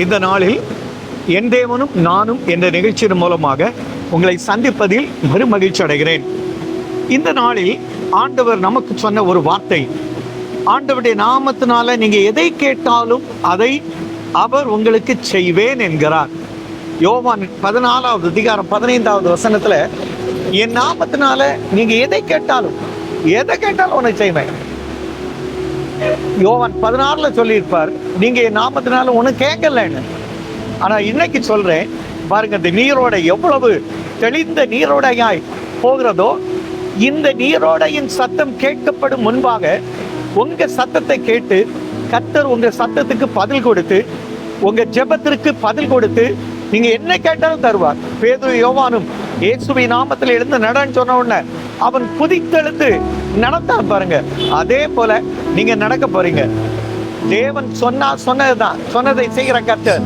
இந்த நாளில் என் தேவனும் நானும் என்ற நிகழ்ச்சியின் மூலமாக உங்களை சந்திப்பதில் பெரும் மகிழ்ச்சி அடைகிறேன். இந்த நாளில் ஆண்டவர் நமக்கு சொன்ன ஒரு வார்த்தை ஆண்டவருடைய நாமத்தினால நீங்க எதை கேட்டாலும் அதை அவர் உங்களுக்கு செய்வேன் என்கிறார். யோவான் பதினாலாவது அதிகாரம் பதினைந்தாவது வசனத்துல என் நாமத்தினால நீங்க எதை கேட்டாலும் எதை கேட்டாலும் உனக்கு செய்வேன். யோவான் பதினாறுல சொல்லியிருப்பார். நீங்க என் நாமத்தினால ஒண்ணு கேட்கலன்னு. ஆனா இன்னைக்கு சொல்றேன் பாருங்க இந்த நீரோட எவ்வளவு தெளிந்த நீரோடையாய் போகிறதோ இந்த நீரோடையின் சத்தம் கேட்கப்படும் முன்பாக உங்க சத்தத்தை கேட்டு கத்தர் உங்க சத்தத்துக்கு பதில் கொடுத்து உங்க ஜெபத்திற்கு பதில் கொடுத்து நீங்க என்ன கேட்டாலும் தருவார். பேது யோவானும் இயேசுவை நாமத்தில் எழுந்து நடன்னு சொன்ன உடனே அவன் குதித்தெழுந்து நடத்தான் பாருங்க. அதே போல நீங்க நடக்க போறீங்க. தேவன் சொன்னா சொன்னதுதான். சொன்னதை செய்கிற கர்த்தர்.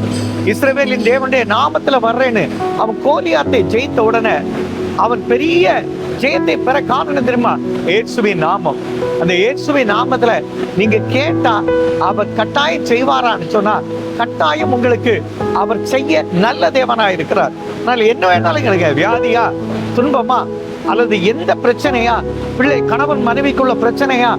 இஸ்ரவேலின் தேவனுடைய நாமத்துல வர்றேன்னு அவன் கோலியாத்தை ஜெயித்த உடனே அவன் பெரிய ஜெயத்தை பெற காரணம் தெரியுமா? இயேசுவின் நாமம். அந்த இயேசுவின் நாமத்துல நீங்க கேட்டா அவர் கட்டாயம் செய்வாரான்னு சொன்னா கட்டாயம் உங்களுக்கு அவர் செய்ய நல்ல தேவனா இருக்கிறார் அதனால என்ன வேணாலும் கிடைக்க வியாதியா துன்பமா அல்லது எந்த பிரச்சனையா? பிள்ளை கணவன் மனைவிக்குள்ள பிரச்சனையா?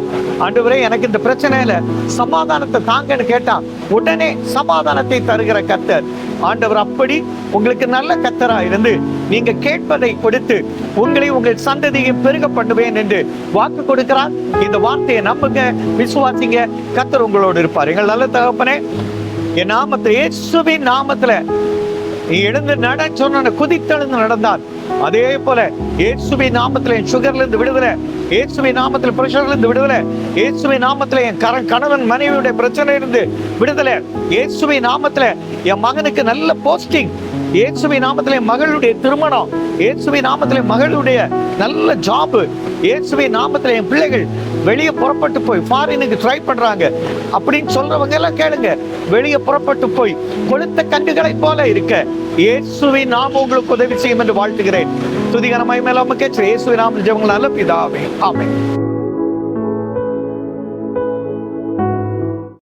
ஆண்டவரே எனக்கு இந்த பிரச்சனையில சமாதானத்தை தாங்கன்னு கேட்டா உடனே சமாதானத்தை தருகிற கத்தர் ஆண்டவர் அப்படி உங்களுக்கு நல்ல கத்தரா இருந்து நீங்க கேட்பதை கொடுத்து உங்களை உங்கள் சந்ததியை பெருக பண்ணுவேன் என்று வாக்கு கொடுக்கிறார். இந்த வார்த்தையை நம்புங்க விசுவாசிங்க கத்தர் உங்களோடு இருப்பார். எங்கள் நல்ல தகப்பனே என் நாமத்தை இயேசுவின் நாமத்துல எழுந்து நட சொன்ன குதித்தெழுந்து நடந்தார் அதே போல இயேசுவின் நாமத்துல என் சுகர்ல இருந்து விடுதலை. இயேசுவின் நாமத்துல பிரஷர்ல இருந்து விடுதலை. இயேசுவின் நாமத்துல என் கர கணவன் மனைவியுடைய பிரச்சனை இருந்து விடுதலை. இயேசுவின் நாமத்துல என் மகனுக்கு நல்ல போஸ்டிங் இயேசுவின் நாமத்துல என் மகளுடைய திருமணம். இயேசுவின் நாமத்துல மகளுடைய நல்ல ஜாப் இயேசுவின் நாமத்துல என் பிள்ளைகள் வெளியே புறப்பட்டு போய் ஃபாரினுக்கு ட்ரை பண்றாங்க. அப்படின்னு சொல்றவங்க எல்லாம் கேளுங்க. வெளியே புறப்பட்டு போய் கொளுத்த கண்டுகளை போல இருக்க. இயேசுவை நாம உங்களுக்கு உதவி செய்யும் என்று வாழ்த்துகிறேன். துதிகரமாய் மேல நமக்கு இயேசுவின் நாம நல்ல பிதாவே. ஆமென்.